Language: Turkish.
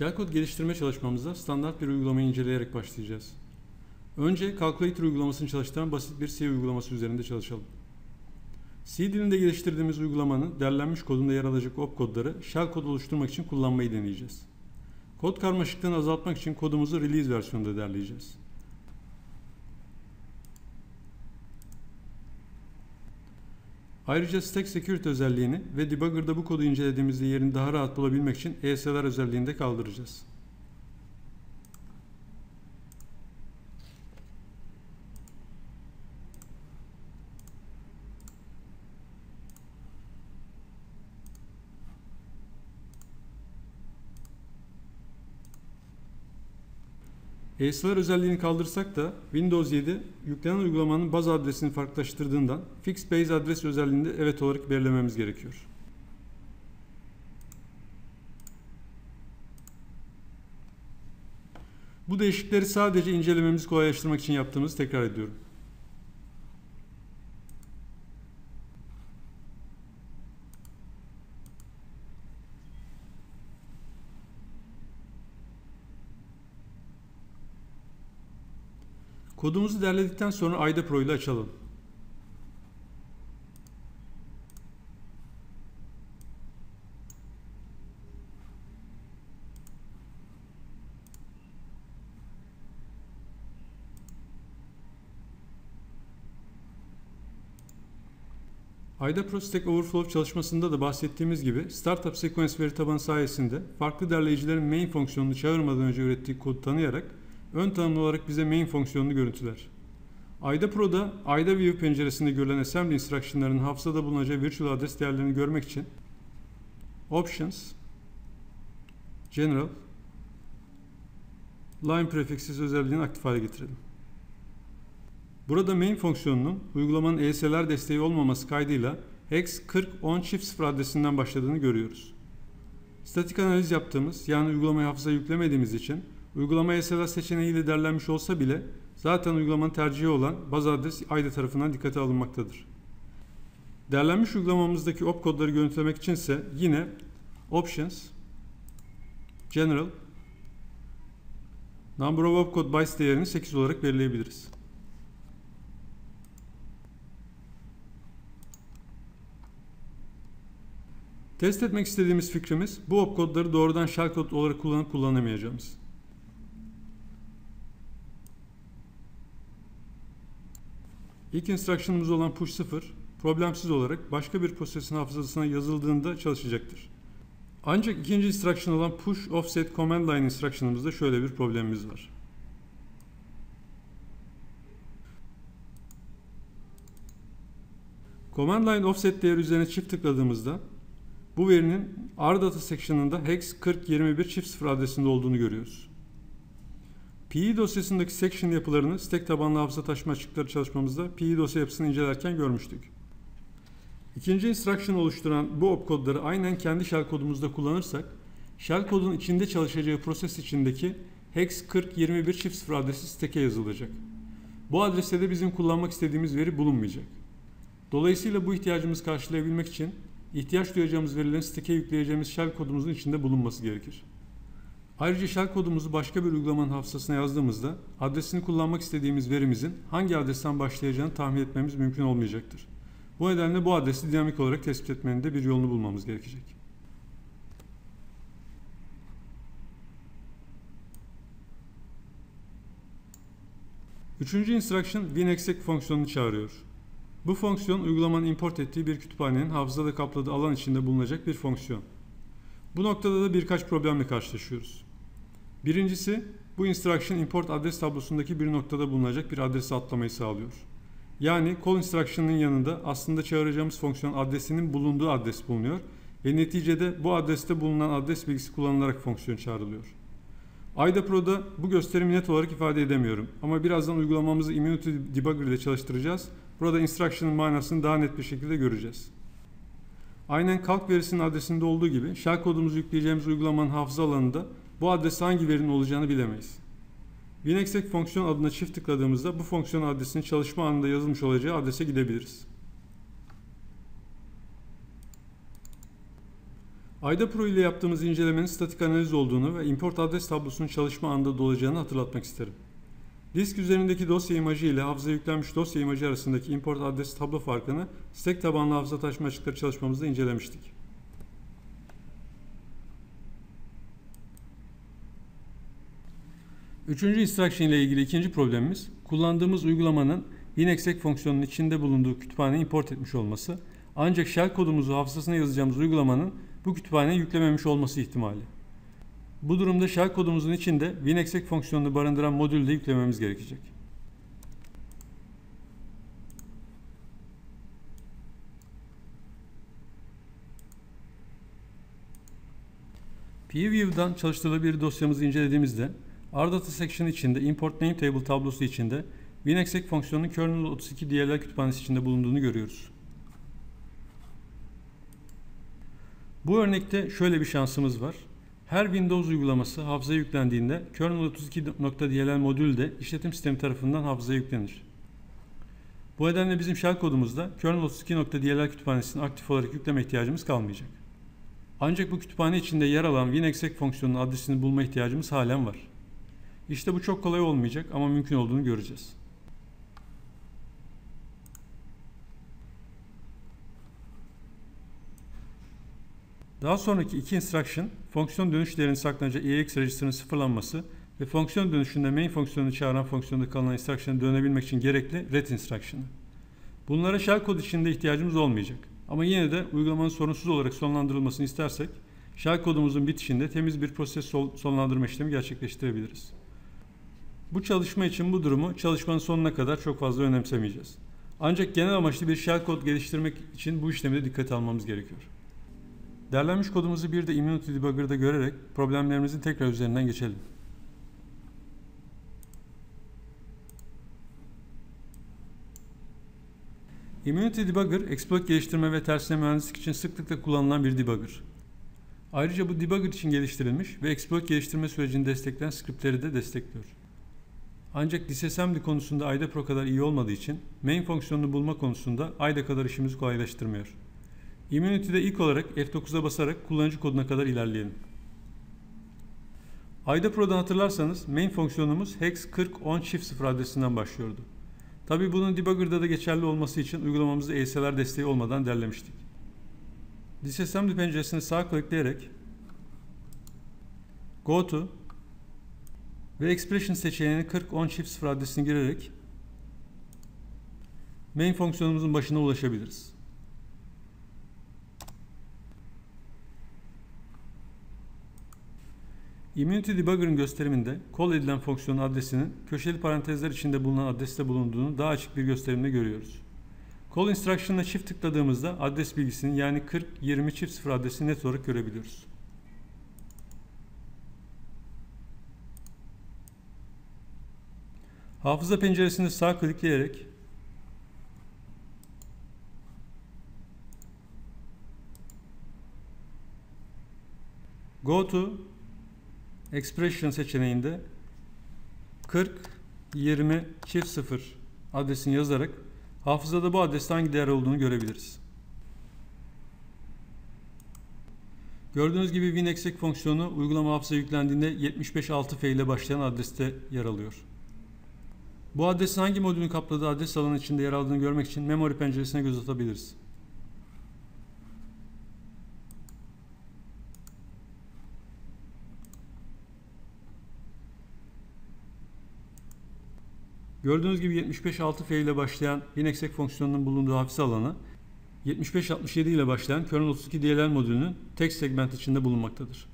Shellcode geliştirme çalışmamıza standart bir uygulamayı inceleyerek başlayacağız. Önce Calculator uygulamasını çalıştıran basit bir C uygulaması üzerinde çalışalım. C dilinde geliştirdiğimiz uygulamanın derlenmiş kodunda yer alacak opkodları shellcode oluşturmak için kullanmayı deneyeceğiz. Kod karmaşıklığını azaltmak için kodumuzu release versiyonunda derleyeceğiz. Ayrıca Stack Security özelliğini ve debugger'da bu kodu incelediğimizde yerini daha rahat bulabilmek için ESLR özelliğini de kaldıracağız. ESLR özelliğini kaldırsak da Windows 7 yüklenen uygulamanın baz adresini farklılaştırdığından Fixed Base adres özelliğini de evet olarak belirlememiz gerekiyor. Bu değişiklikleri sadece incelememizi kolaylaştırmak için yaptığımızı tekrar ediyorum. Kodumuzu derledikten sonra Ayda Pro ile açalım. Ayda Pro Stack Overflow çalışmasında da bahsettiğimiz gibi Startup Sequence veri tabanı sayesinde farklı derleyicilerin main fonksiyonunu çağırmadan önce ürettiği kodu tanıyarak ön tanımlı olarak bize main fonksiyonunu görüntüler. Ayda Pro'da Ayda View penceresinde görülen assembly instruction'ların hafızada bulunacağı virtual adres değerlerini görmek için Options General Line Prefixes özelliğini aktif hale getirelim. Burada main fonksiyonunun uygulamanın ESLR desteği olmaması kaydıyla hex 4010 çift 0 adresinden başladığını görüyoruz. Statik analiz yaptığımız yani uygulamayı hafıza yüklemediğimiz için uygulama ESLR seçeneğiyle derlenmiş olsa bile zaten uygulamanın tercihi olan baz adres AYDA tarafından dikkate alınmaktadır. Derlenmiş uygulamamızdaki opkodları görüntülemek içinse yine Options General Number of opcode bytes değerini 8 olarak belirleyebiliriz. Test etmek istediğimiz fikrimiz bu opkodları doğrudan shellcode olarak kullanıp kullanamayacağımız. İlk instruction'ımız olan push 0 problemsiz olarak başka bir prosesin hafızasına yazıldığında çalışacaktır. Ancak ikinci instruction olan push offset command line instruction'ımızda şöyle bir problemimiz var. Command line offset değeri üzerine çift tıkladığımızda bu verinin rdata section'ında hex 4021 çift 0 adresinde olduğunu görüyoruz. PE dosyasındaki section yapılarını stack tabanlı hafıza taşıma açıkları çalışmamızda PE dosya yapısını incelerken görmüştük. İkinci instruction oluşturan bu opkodları aynen kendi shell kodumuzda kullanırsak, shell kodun içinde çalışacağı proses içindeki hex 4021 çift 0 adresi stack'e yazılacak. Bu adreste de bizim kullanmak istediğimiz veri bulunmayacak. Dolayısıyla bu ihtiyacımızı karşılayabilmek için ihtiyaç duyacağımız verilerin stack'e yükleyeceğimiz shell kodumuzun içinde bulunması gerekir. Ayrıca shell kodumuzu başka bir uygulamanın hafızasına yazdığımızda adresini kullanmak istediğimiz verimizin hangi adresten başlayacağını tahmin etmemiz mümkün olmayacaktır. Bu nedenle bu adresi dinamik olarak tespit etmenin de bir yolunu bulmamız gerekecek. Üçüncü instruction winexec fonksiyonunu çağırıyor. Bu fonksiyon uygulamanın import ettiği bir kütüphanenin hafızada kapladığı alan içinde bulunacak bir fonksiyon. Bu noktada da birkaç problemle karşılaşıyoruz. Birincisi bu instruction import adres tablosundaki bir noktada bulunacak bir adresi atlamayı sağlıyor. Yani call instruction'ın yanında aslında çağıracağımız fonksiyon adresinin bulunduğu adres bulunuyor ve neticede bu adreste bulunan adres bilgisi kullanılarak fonksiyon çağrılıyor. Ayda Pro'da bu gösterimi net olarak ifade edemiyorum ama birazdan uygulamamızı Immunity Debugger ile çalıştıracağız. Burada instruction'ın manasını daha net bir şekilde göreceğiz. Aynen kalk verisinin adresinde olduğu gibi shell kodumuzu yükleyeceğimiz uygulamanın hafıza alanında bu adreste hangi verinin olacağını bilemeyiz. WinExec fonksiyon adına çift tıkladığımızda bu fonksiyon adresinin çalışma anında yazılmış olacağı adrese gidebiliriz. Ayda Pro ile yaptığımız incelemenin statik analiz olduğunu ve import adres tablosunun çalışma anında dolacağını hatırlatmak isterim. Disk üzerindeki dosya imajı ile hafıza yüklenmiş dosya imajı arasındaki import adres tablo farkını stack tabanlı hafıza taşıma açıkları çalışmamızda incelemiştik. Üçüncü instruction ile ilgili ikinci problemimiz kullandığımız uygulamanın WinExec fonksiyonunun içinde bulunduğu kütüphaneyi import etmiş olması ancak shell kodumuzu hafızasına yazacağımız uygulamanın bu kütüphaneye yüklememiş olması ihtimali. Bu durumda shell kodumuzun içinde WinExec fonksiyonunu barındıran modülü de yüklememiz gerekecek. PView'dan çalıştırılabilir dosyamızı incelediğimizde RData section içinde import name table tablosu içinde WinExec fonksiyonunun kernel 32 DLL kütüphanesi içinde bulunduğunu görüyoruz. Bu örnekte şöyle bir şansımız var. Her Windows uygulaması hafızaya yüklendiğinde kernel 32.dll modülü de işletim sistemi tarafından hafızaya yüklenir. Bu nedenle bizim shell kodumuzda kernel 32.dll kütüphanesini aktif olarak yükleme ihtiyacımız kalmayacak. Ancak bu kütüphane içinde yer alan WinExec fonksiyonunun adresini bulma ihtiyacımız halen var. İşte bu çok kolay olmayacak ama mümkün olduğunu göreceğiz. Daha sonraki iki instruction, fonksiyon dönüş değerinin saklanacağı EX register'ın sıfırlanması ve fonksiyon dönüşünde main fonksiyonunu çağıran fonksiyonda kalan instruction'a dönebilmek için gerekli ret instruction'ı. Bunlara shell kod içinde ihtiyacımız olmayacak. Ama yine de uygulamanın sorunsuz olarak sonlandırılmasını istersek, shell kodumuzun bitişinde temiz bir proses sonlandırma işlemi gerçekleştirebiliriz. Bu çalışma için bu durumu çalışmanın sonuna kadar çok fazla önemsemeyeceğiz. Ancak genel amaçlı bir shell kod geliştirmek için bu işlemi de dikkate almamız gerekiyor. Derlenmiş kodumuzu bir de Immunity Debugger'da görerek problemlerimizin tekrar üzerinden geçelim. Immunity Debugger, exploit geliştirme ve tersine mühendislik için sıklıkla kullanılan bir debugger. Ayrıca bu debugger için geliştirilmiş ve exploit geliştirme sürecini destekleyen scriptleri de destekliyor. Ancak disassembly konusunda IDE Pro kadar iyi olmadığı için main fonksiyonunu bulma konusunda IDE kadar işimizi kolaylaştırmıyor. Immunity'de ilk olarak F9'a basarak kullanıcı koduna kadar ilerleyelim. IDE Pro'dan hatırlarsanız main fonksiyonumuz hex 40 shift 0 adresinden başlıyordu. Tabi bunun debugger'da da geçerli olması için uygulamamızda ESLR desteği olmadan derlemiştik. Disassembly penceresini sağ klikleyerek Go to ve Expression seçeneğini 40 shift 0 adresini girerek main fonksiyonumuzun başına ulaşabiliriz. Immunity Debugger'ın gösteriminde call edilen fonksiyonun adresinin köşeli parantezler içinde bulunan adreste bulunduğunu daha açık bir gösterimde görüyoruz. Call instruction'ına çift tıkladığımızda adres bilgisinin yani 40 20 çift 0 adresini net olarak görebiliyoruz. Hafıza penceresinde sağ klikleyerek Go to Expression seçeneğinde 40 20 çift 0 adresini yazarak hafızada bu adreste hangi değer olduğunu görebiliriz. Gördüğünüz gibi WinExec fonksiyonu uygulama hafıza yüklendiğinde 75.6f ile başlayan adreste yer alıyor. Bu adresin hangi modülün kapladığı adres alanı içinde yer aldığını görmek için memory penceresine göz atabiliriz. Gördüğünüz gibi 75.6f ile başlayan WinExec fonksiyonunun bulunduğu hafıza alanı 7567 ile başlayan kernel 32 DLL modülünün tek segment içinde bulunmaktadır.